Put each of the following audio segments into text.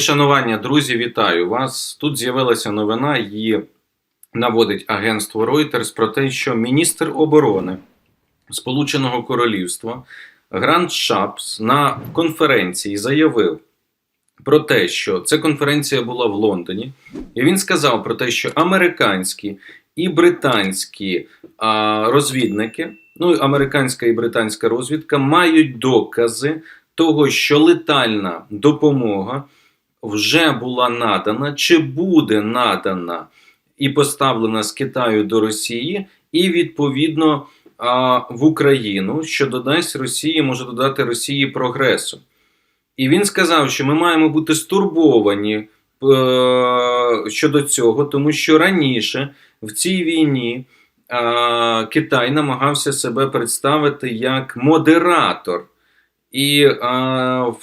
Шанування, друзі, вітаю вас. Тут з'явилася новина, її наводить агентство Reuters про те, що міністр оборони Сполученого Королівства Грант Шапс на конференції заявив про те, що ця конференція була в Лондоні, і він сказав про те, що американські і британські а, розвідники, ну американська і британська розвідка, мають докази того, що летальна допомога вже була надана чи буде надана і поставлена з Китаю до Росії, і відповідно в Україну, що додасть Росії, може додати Росії прогресу. І він сказав, що ми маємо бути стурбовані е, щодо цього, тому що раніше в цій війні Китай намагався себе представити як модератор. І,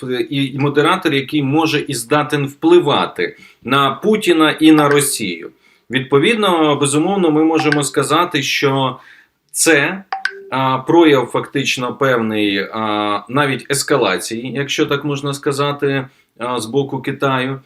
в- і модератор, який може і здатен впливати на Путіна і на Росію. Відповідно, безумовно, ми можемо сказати, що це а, прояв фактично певний а, навіть ескалації, якщо так можна сказати, а, з боку Китаю,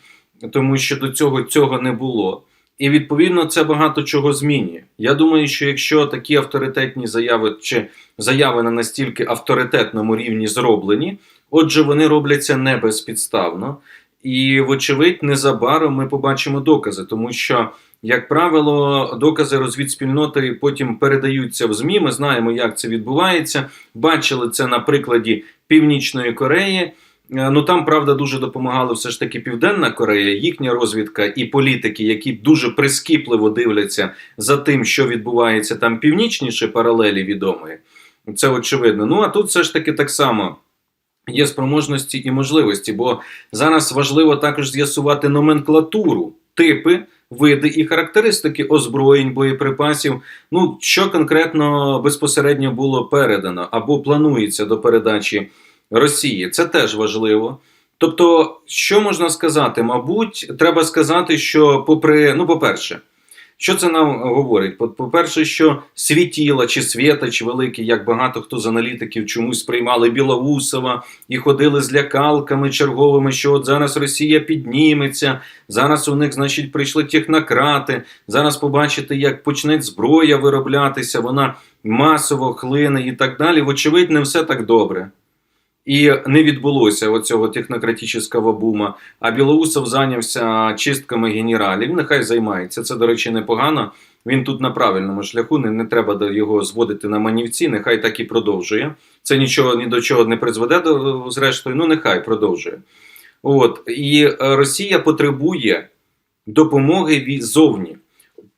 тому що до цього цього не було. І відповідно це багато чого змінює. Я думаю, що якщо такі авторитетні заяви чи заяви на настільки авторитетному рівні зроблені, отже, вони робляться не безпідставно. І, вочевидь, незабаром ми побачимо докази, тому що, як правило, докази розвідспільноти потім передаються в ЗМІ. Ми знаємо, як це відбувається. Бачили це на прикладі Північної Кореї. Е, Ну там правда дуже допомагала все ж таки Південна Корея, їхня розвідка і політики, які дуже прискіпливо дивляться за тим, що відбувається там північніше, паралелі відомої. Це очевидно. Ну а тут все ж таки так само є спроможності і можливості, бо зараз важливо також з'ясувати номенклатуру, типи, види і характеристики озброєнь, боєприпасів. Ну що конкретно безпосередньо було передано або планується до передачі Росії. Це теж важливо. Тобто, що можна сказати? Мабуть, треба сказати, що, попри, ну, по-перше, що це нам говорить? По- По-перше, що світіла чи світач великий, як багато хто з аналітиків чомусь сприймали Білоусова і ходили з лякалками черговими, що от зараз Росія підніметься, зараз у них, значить, прийшли технократи, зараз побачите, як почне зброя вироблятися, вона масово хлине і так далі. Вочевидь, не все так добре. І не відбулося оцього технократичного бума. А Білоусов зайнявся чистками генералів. Нехай займається. Це, до речі, непогано. Він тут на правильному шляху. Не, не треба його зводити на манівці. Нехай так і продовжує. Це нічого ні до чого не призведе до зрештою. Ну нехай продовжує. От і е, Росія потребує допомоги від зовні.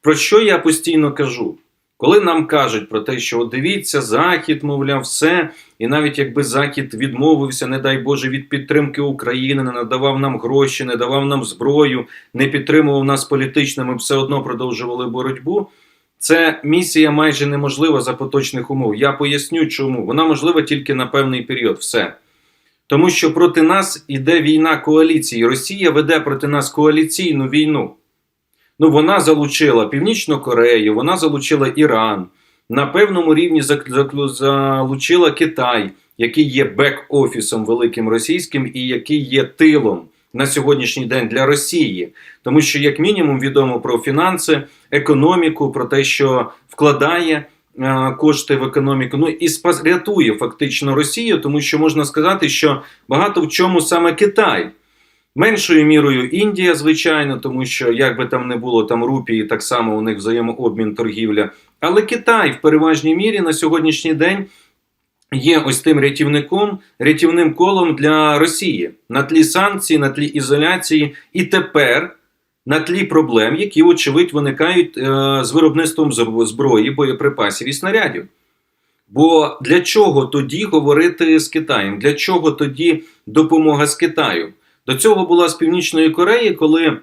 Про що я постійно кажу? Коли нам кажуть про те, що дивіться, Захід, мовляв, все, і навіть якби Захід відмовився, не дай Боже, від підтримки України, не надавав нам гроші, не давав нам зброю, не підтримував нас політично, ми все одно продовжували боротьбу. Це місія майже неможлива за поточних умов. Я поясню, чому вона можлива тільки на певний період. Все. Тому що проти нас іде війна коаліції. Росія веде проти нас коаліційну війну. Ну, вона залучила Північну Корею, вона залучила Іран, на певному рівні залучила Китай, який є бек-офісом великим російським і який є тилом на сьогоднішній день для Росії. Тому що, як мінімум, відомо про фінанси, економіку, про те, що вкладає е, кошти в економіку. Ну і рятує фактично Росію, тому що можна сказати, що багато в чому саме Китай. Меншою мірою Індія, звичайно, тому що як би там не було там рупії, так само у них взаємообмін торгівля. Але Китай в переважній мірі на сьогоднішній день є ось тим рятівником, рятівним колом для Росії на тлі санкцій, на тлі ізоляції, і тепер на тлі проблем, які, вочевидь, виникають е, з виробництвом зброї, боєприпасів і снарядів. Бо для чого тоді говорити з Китаєм? Для чого тоді допомога з Китаю? До цього була з Північної Кореї, коли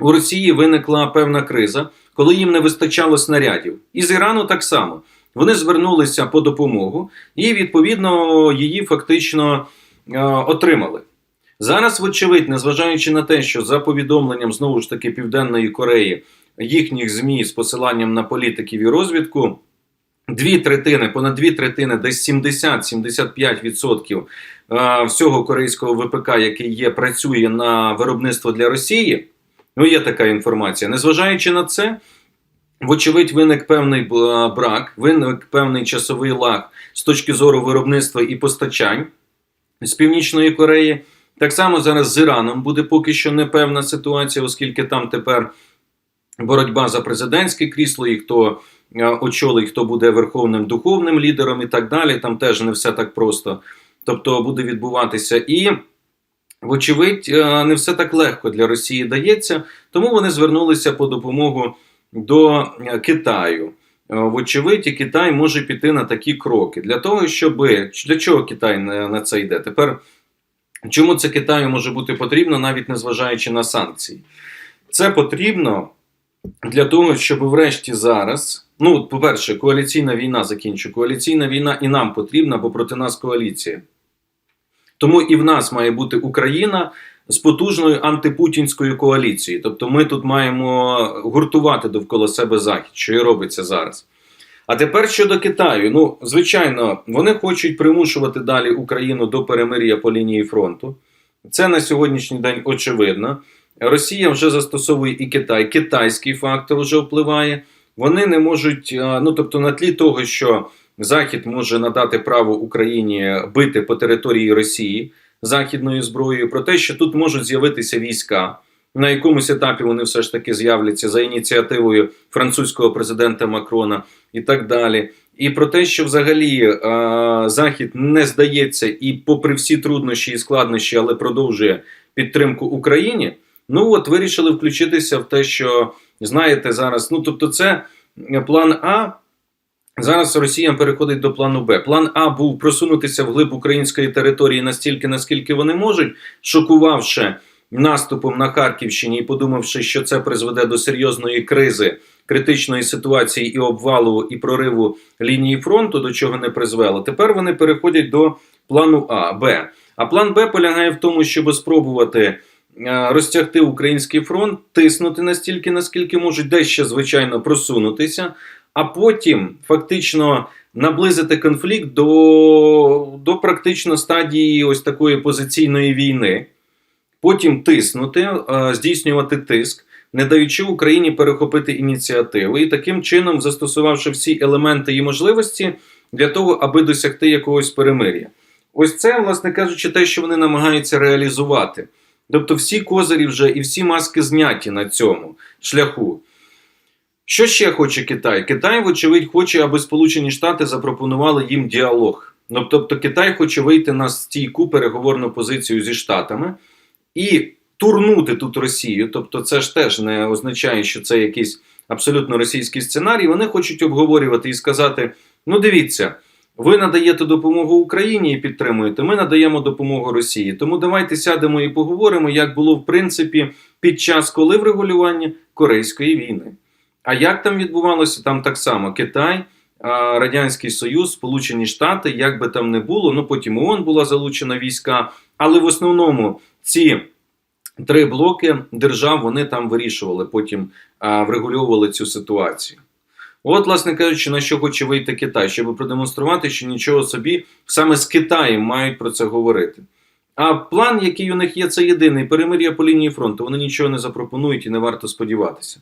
у Росії виникла певна криза, коли їм не вистачало снарядів. І з Ірану так само. Вони звернулися по допомогу і, відповідно, її фактично е, отримали. Зараз, вочевидь, незважаючи на те, що за повідомленням знову ж таки Південної Кореї їхніх ЗМІ з посиланням на політиків і розвідку, дві третини, понад дві третини, десь 70-75% е, всього корейського ВПК, який є, працює на виробництво для Росії. Ну, є така інформація. Незважаючи на це, вочевидь, виник певний брак, виник певний часовий лаг з точки зору виробництва і постачань з Північної Кореї. Так само зараз з Іраном буде поки що непевна ситуація, оскільки там тепер боротьба за президентське крісло, і хто е, очолить, хто буде верховним духовним лідером і так далі. Там теж не все так просто. Тобто буде відбуватися і. Вочевидь, е, не все так легко для Росії дається, тому вони звернулися по допомогу до е, Китаю. Е, Вочевидь, і Китай може піти на такі кроки для того, щоб для чого Китай на це йде? Тепер чому це Китаю може бути потрібно, навіть незважаючи на санкції? Це потрібно для того, щоб врешті зараз. Ну, по-перше, коаліційна війна закінчу. Коаліційна війна і нам потрібна, бо проти нас коаліція. Тому і в нас має бути Україна з потужною антипутінською коаліцією. Тобто ми тут маємо гуртувати довкола себе Захід, що і робиться зараз. А тепер щодо Китаю, ну звичайно, вони хочуть примушувати далі Україну до перемир'я по лінії фронту. Це на сьогоднішній день очевидно. Росія вже застосовує і Китай, китайський фактор вже впливає. Вони не можуть, ну тобто, на тлі того, що Захід може надати право Україні бити по території Росії західною зброєю, про те, що тут можуть з'явитися війська. На якомусь етапі вони все ж таки з'являться за ініціативою французького президента Макрона і так далі. І про те, що взагалі е, Захід не здається і, попри всі труднощі і складнощі, але продовжує підтримку Україні. Ну от вирішили включитися в те, що знаєте зараз. Ну тобто, це план А. Зараз Росія переходить до плану Б. План А був просунутися вглиб української території настільки, наскільки вони можуть, шокувавши наступом на Харківщині і подумавши, що це призведе до серйозної кризи, критичної ситуації і обвалу і прориву лінії фронту, до чого не призвело. Тепер вони переходять до плану А Б. А план Б полягає в тому, щоб спробувати е, розтягти український фронт, тиснути настільки, наскільки можуть, дещо звичайно просунутися а потім фактично наблизити конфлікт до, до практично стадії ось такої позиційної війни, потім тиснути, е, здійснювати тиск, не даючи Україні перехопити ініціативу, і таким чином застосувавши всі елементи і можливості для того, аби досягти якогось перемир'я. Ось це, власне кажучи, те, що вони намагаються реалізувати. Тобто всі козирі вже і всі маски зняті на цьому шляху. Що ще хоче Китай? Китай, вочевидь, хоче, аби Сполучені Штати запропонували їм діалог. Ну, тобто Китай хоче вийти на стійку переговорну позицію зі Штатами і турнути тут Росію. Тобто, це ж теж не означає, що це якийсь абсолютно російський сценарій. Вони хочуть обговорювати і сказати: ну, дивіться, ви надаєте допомогу Україні і підтримуєте. Ми надаємо допомогу Росії. Тому давайте сядемо і поговоримо, як було в принципі під час коли врегулювання Корейської війни. А як там відбувалося? Там так само Китай, Радянський Союз, Сполучені Штати, як би там не було, ну потім ООН була залучена війська. Але в основному ці три блоки держав вони там вирішували, потім врегульовували цю ситуацію. От, власне кажучи, на що хоче вийти Китай, щоб продемонструвати, що нічого собі саме з Китаєм мають про це говорити. А план, який у них є, це єдиний перемир'я по лінії фронту. Вони нічого не запропонують і не варто сподіватися.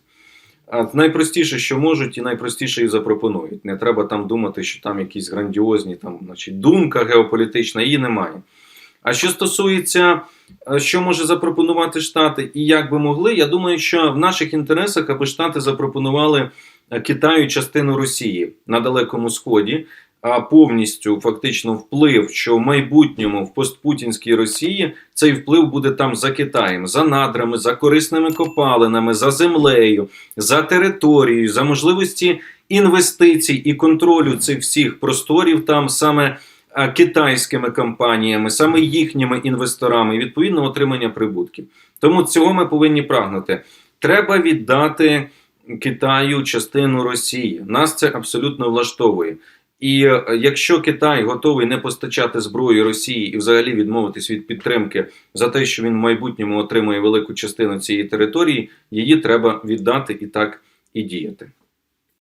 Найпростіше, що можуть, і найпростіше і запропонують. Не треба там думати, що там якісь грандіозні там, значить, думка геополітична, її немає. А що стосується, що може запропонувати Штати і як би могли, я думаю, що в наших інтересах, аби Штати запропонували Китаю частину Росії на Далекому Сході, а повністю фактично вплив, що в майбутньому в постпутінській Росії цей вплив буде там за Китаєм, за надрами, за корисними копалинами, за землею, за територією, за можливості інвестицій і контролю цих всіх просторів там саме китайськими компаніями, саме їхніми інвесторами, відповідно отримання прибутків. Тому цього ми повинні прагнути. Треба віддати Китаю частину Росії. Нас це абсолютно влаштовує. І е, якщо Китай готовий не постачати зброю Росії і взагалі відмовитись від підтримки за те, що він в майбутньому отримує велику частину цієї території, її треба віддати і так і діяти.